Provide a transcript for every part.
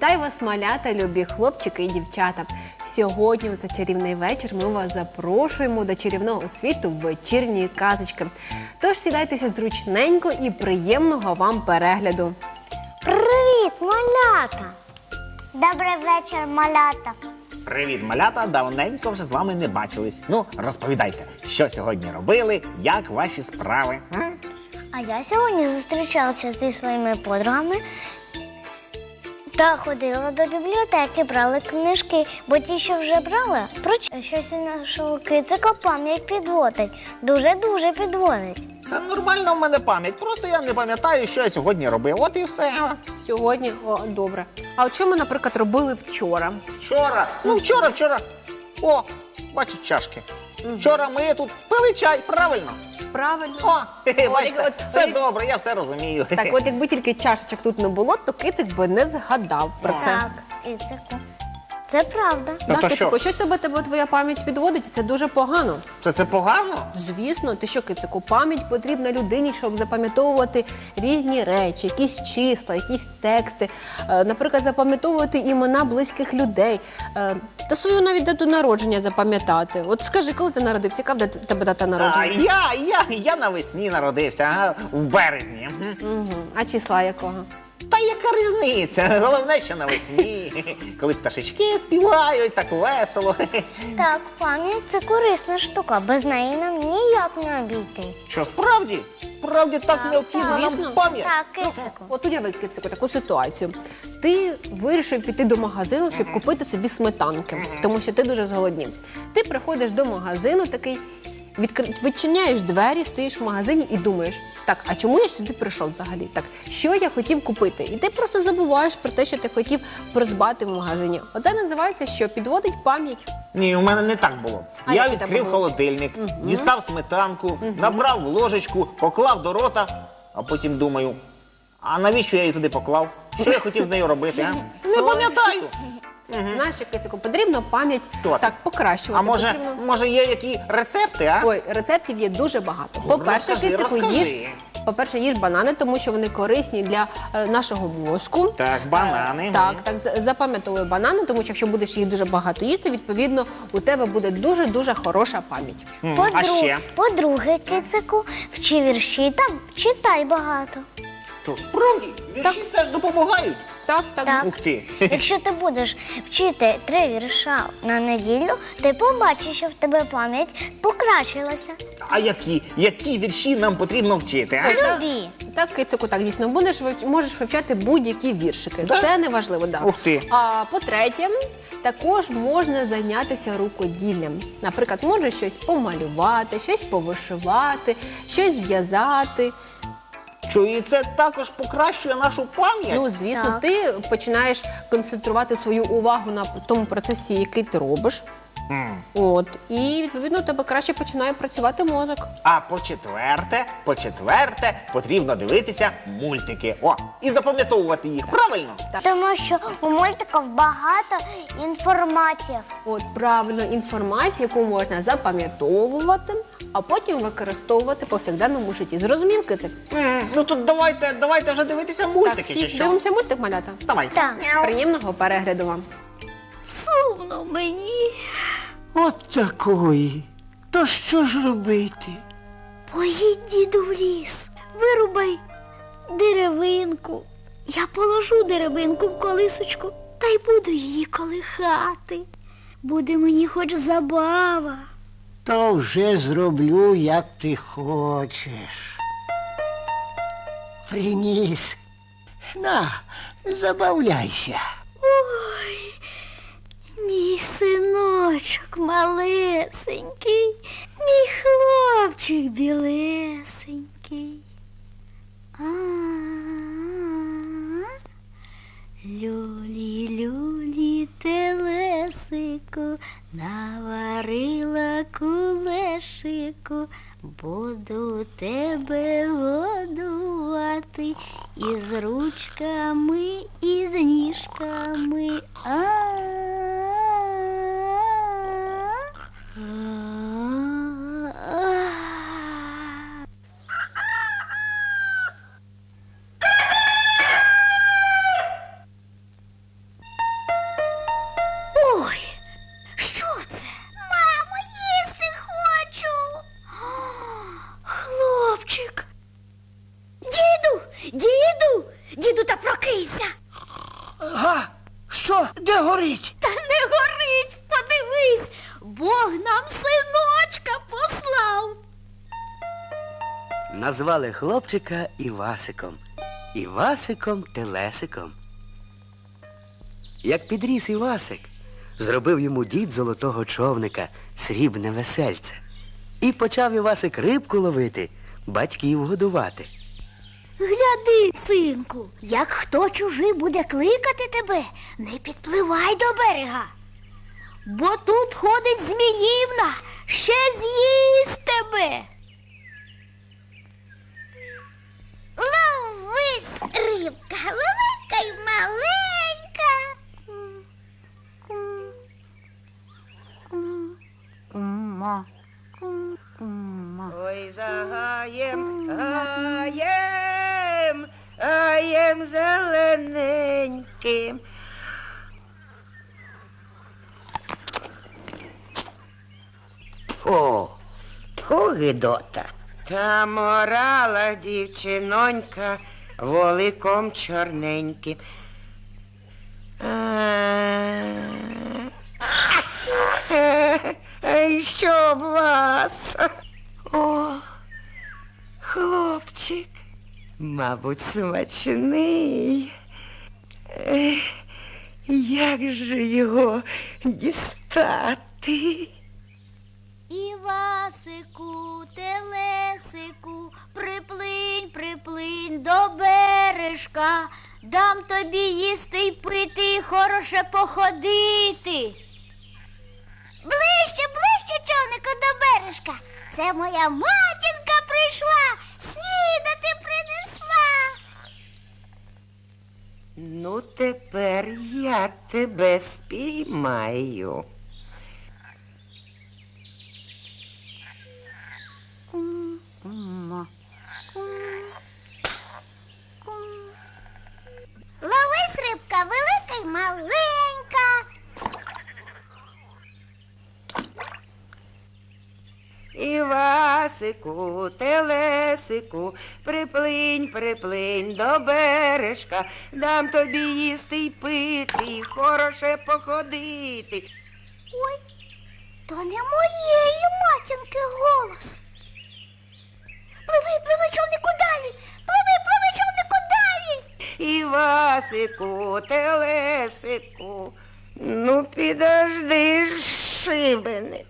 Вітаю вас, малята, любі хлопчики і дівчата. Сьогодні у цей чарівний вечір ми вас запрошуємо до чарівного світу вечірньої казочки. Тож сідайтеся зручненько і приємного вам перегляду. Привіт, малята! Добрий вечір, малята. Привіт, малята! Давненько вже з вами не бачились. Ну, розповідайте, що сьогодні робили, як ваші справи? м? А я сьогодні зустрічалася зі своїми подругами та ходила до бібліотеки, брали книжки, бо ті, що вже брали, про щось у нашого кицика пам'ять підводить. Дуже-дуже підводить. Та нормальна в мене пам'ять. Просто я не пам'ятаю, що я сьогодні робив. От і все. Сьогодні о, добре. А от що ми, наприклад, робили вчора? Вчора. Ну, вчора, вчора. О, бачить чашки. Вчора ми тут пили чай, правильно? Правильно. О, бачите, от все ви- добре, я все розумію. Так, от якби тільки чашечок тут не було, то кицик би не згадав про це. Так, кицику. Це правда. Ну, Так, то кицику, що? щось тебе, тебе твоя пам'ять підводить, і це дуже погано. Це, це погано? Звісно, ти що, кицику, пам'ять потрібна людині, щоб запам'ятовувати різні речі, якісь числа, якісь тексти, е, наприклад, запам'ятовувати імена близьких людей е, та свою навіть дату народження запам'ятати. От скажи, коли ти народився, яка в дат- тебе дата А народження? я, я, я навесні народився, ага, в березні. Мгм. Угу. А числа якого? Та яка різниця? Головне, що навесні, коли пташечки співають, так весело. Так, пам'ять це корисна штука. Без неї нам ніяк не обійтись. Що справді? Справді так необхідна нам Звісно. пам'ять. Так, Ну, кицику. от уяви, кицику, таку ситуацію. Ти вирішив піти до магазину, щоб купити собі сметанки, тому що ти дуже зголоднів. Ти приходиш до магазину, такий відкр... відчиняєш двері, стоїш в магазині і думаєш, так, а чому я сюди прийшов взагалі? Так, що я хотів купити? І ти просто забуваєш про те, що ти хотів придбати в магазині. Оце називається, що підводить пам'ять. Ні, у мене не так було. А я як у тебе відкрив було? холодильник, дістав сметанку, набрав в ложечку, поклав до рота, а потім думаю, а навіщо я її туди поклав? Що я хотів з нею робити? А? Не пам'ятаю. Знаєш, що, кицику, потрібно пам'ять так покращувати. А може, Потрібно... може є які рецепти, а? Ой, рецептів є дуже багато. По-перше, розкажи, кицику розкажи. їж. По-перше, їж банани, тому що вони корисні для е, нашого мозку. Так, банани, Е, так, так, за- запам'ятовуй банани, тому що якщо будеш їх дуже багато їсти, відповідно, у тебе буде дуже дуже хороша пам'ять. М, А Подру- ще? По-друге, кицику, вчи вірші та читай багато. Що, справді? Вірші теж допомагають. Так, так. Так. Ух ти. Якщо ти будеш вчити три вірша на неділю, ти побачиш, що в тебе пам'ять покращилася. А які, які вірші нам потрібно вчити? А? Любі. Так, кицику, так дійсно будеш вивч- можеш вивчати будь-які віршики. Да? Це не важливо, да. Ух ти. А по-третє, також можна зайнятися рукоділлям. Наприклад, можеш щось помалювати, щось повишивати, щось зв'язати. Що і це також покращує нашу пам'ять? Ну, звісно, Так. ти починаєш концентрувати свою увагу на тому процесі, який ти робиш. От, і відповідно у тебе краще починає працювати мозок. А по четверте, по четверте, потрібно дивитися мультики. О, і запам'ятовувати їх, правильно? Тому що у мультиків багато інформації. От правильно інформацію, яку можна запам'ятовувати, а потім використовувати повсякденному житті. Зрозумів кицик? М, Ну тут давайте, давайте вже дивитися мультики. так, чи всі що? дивимося мультик, малята. Давайте. Так. Приємного перегляду вам. Сумно мені. От такої. То що ж робити? Поїдь, діду, в ліс, вирубай деревинку. Я положу деревинку в колисочку та й буду її колихати. Буде мені хоч забава. То вже зроблю, як ти хочеш. Приніс. На, забавляйся. Синочок малесенький, мій хлопчик білесенький. А, Люлі, люлі, телесику, наварила кулешику, буду тебе годувати із ручками, і з ніжками. А-а-а. Назвали хлопчика Івасиком. Івасиком Телесиком. Як підріс Івасик, зробив йому дід золотого човника, срібне весельце. І почав Івасик рибку ловити, батьків годувати. Гляди, синку, як хто чужий буде кликати тебе, не підпливай до берега. Бо тут ходить зміївна, ще з'їсть тебе. Ловись, рибка, велика й маленька. Ой, за гаєм, гаєм, гаєм зелененьким. О, гидота. Та морала дівчинонька воликом чорненьким. Що б вас? О, хлопчик, мабуть, смачний. Як же його дістати? Івасику, телесику, приплинь, приплинь до бережка, дам тобі їсти й пити, і хороше походити. Ближче, ближче, човнику, до бережка. Це моя матінка прийшла, снідати принесла. Ну, тепер я тебе спіймаю. Ловись, рибка, велика й маленька. Івасику, телесику, приплинь, приплинь до бережка, дам тобі їсти й пити, і хороше походити. Ой, то не моєї матінки голос. Пливи, пливи, човнику далі. Пливи, пливи, човнику далі. Івасику, телесику, ну підожди ж, шибеник.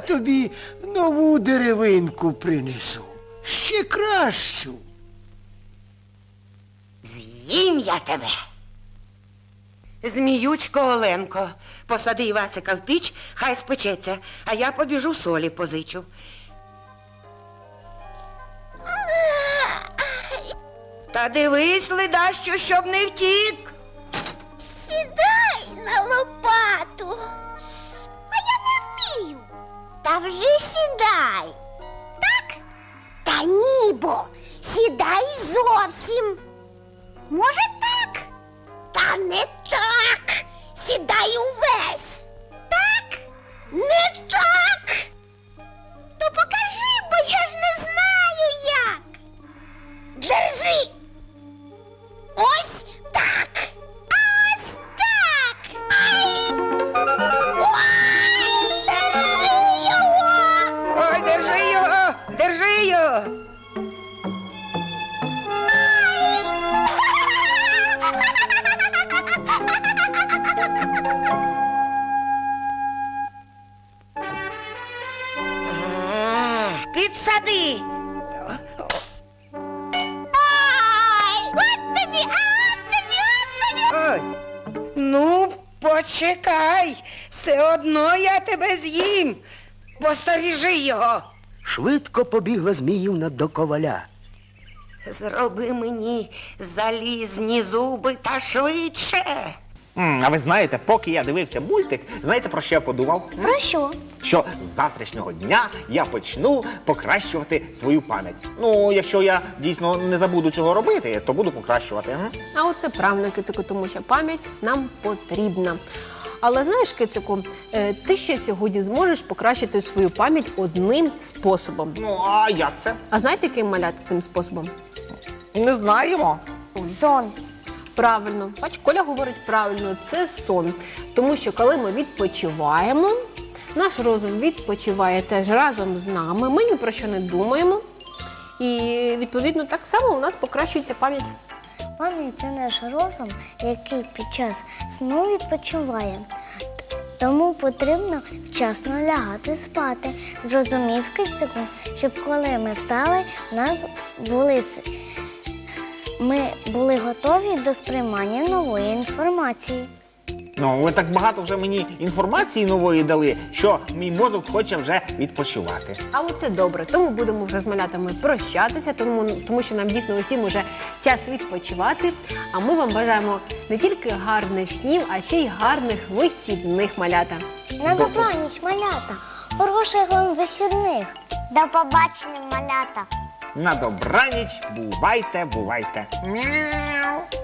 Тобі нову деревинку принесу. Ще кращу. З'їм я тебе. Зміючко Оленко, посади Івасика в піч, хай спечеться, а я побіжу солі позичу. Та дивись, ледащо, щоб не втік. Сідай на лопату. Та вже сідай. Так? Та ні, бо сідай зовсім. Може так? Та не так. Сідай увесь. Так? Не так. Почекай. Все одно я тебе з'їм. Посторіжи його. Швидко побігла Зміївна до коваля. Зроби мені залізні зуби та швидше. М, А ви знаєте, поки я дивився мультик, знаєте про що я подумав? Про що? Що з завтрашнього дня я почну покращувати свою пам'ять. Ну, якщо я дійсно не забуду цього робити, то буду покращувати. м? А оце правильно, кицику, тому що пам'ять нам потрібна. Але знаєш, кицику, е, ти ще сьогодні зможеш покращити свою пам'ять одним способом. Ну, а як це? А знаєте, яким маляти цим способом? Не знаємо. Сон. Правильно, бач, Коля говорить правильно, це сон. Тому що коли ми відпочиваємо, наш розум відпочиває теж разом з нами. Ми ні про що не думаємо. І відповідно так само у нас покращується пам'ять. Пам'ять це наш розум, який під час сну відпочиває. Тому потрібно вчасно лягати спати. Зрозумів кицику, щоб коли ми встали, у нас були ми були готові до сприймання нової інформації. Ну, ви так багато вже мені інформації нової дали, що мій мозок хоче вже відпочивати. А оце добре. Тому будемо вже з малятами прощатися, тому, тому що нам дійсно усім уже час відпочивати. А ми вам бажаємо не тільки гарних снів, а ще й гарних вихідних малята. На добраніч, малята! Хороших вам вихідних! До побачення, малята. На добраніч, бувайте, бувайте. Мяу.